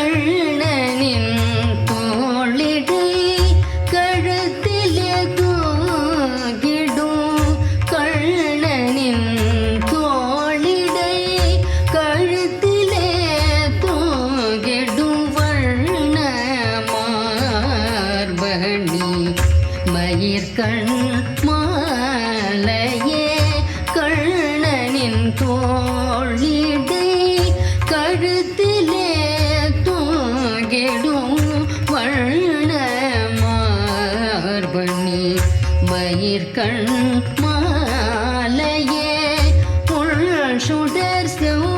கண்ணனின் தோளிடை கழுத்திலே தூகிடும் கண்ணனின் தோளிடை கழுத்திலே தூகிடும் வண்ண மார்பணி மயிர்கண் மாலையே கண்ணனின் தோழிடை கழுத்திலே மயிர்கண் மாலையே உள் சுடர் செவ்வா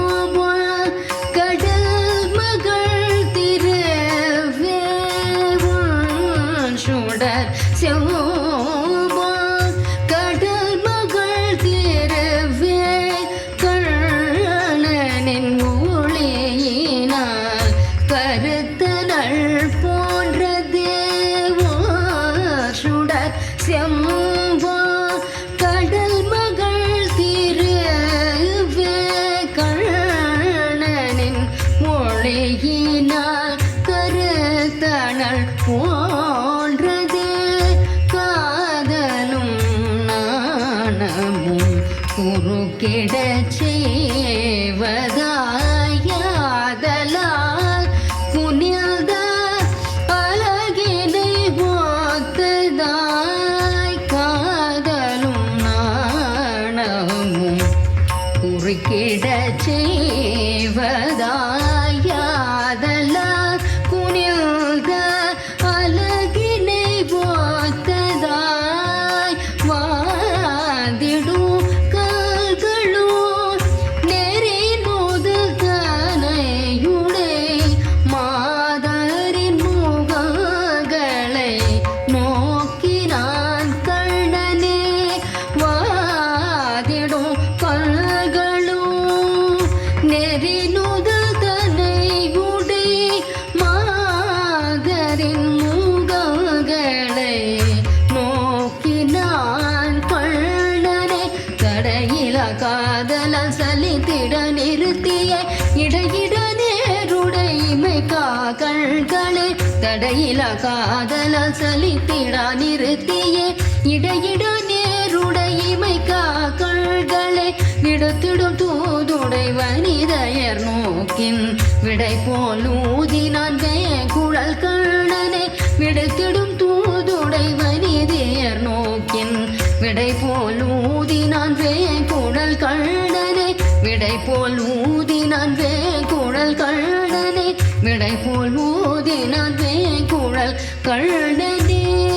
சுடர் செம்பா கடல் மகள் திருவே கண்ணனின் மொழியினால் கருத்தனல் போன்றதே. காதலும் நாணமும் குறுக்கிட செய்வதாயாதலால் குறுக்கிடச் நெறி நுதல் மாதரின் முகங்களை நோக்கினான் கண்ணனே. தடையில காதலால் சலித்திட நிறுத்திய இடையிட நேருடைமை காக்கள்களே தடையில காதலால் சலித்திட நிறுத்திய இடையிட விடுத்திடும் தூதுடை வனிதையர் நோக்கின் விடை போல் ஊதினான் குழல் கண்ணனை விடுத்திடும் தூதுடை வனிதையர் நோக்கின் விடை போல் ஊதினான் குழல் கண்ணனை விடை போல் ஊதினான் குழல் கண்ணனை விடை போல் ஊதினான் குழல் கண்ணனே.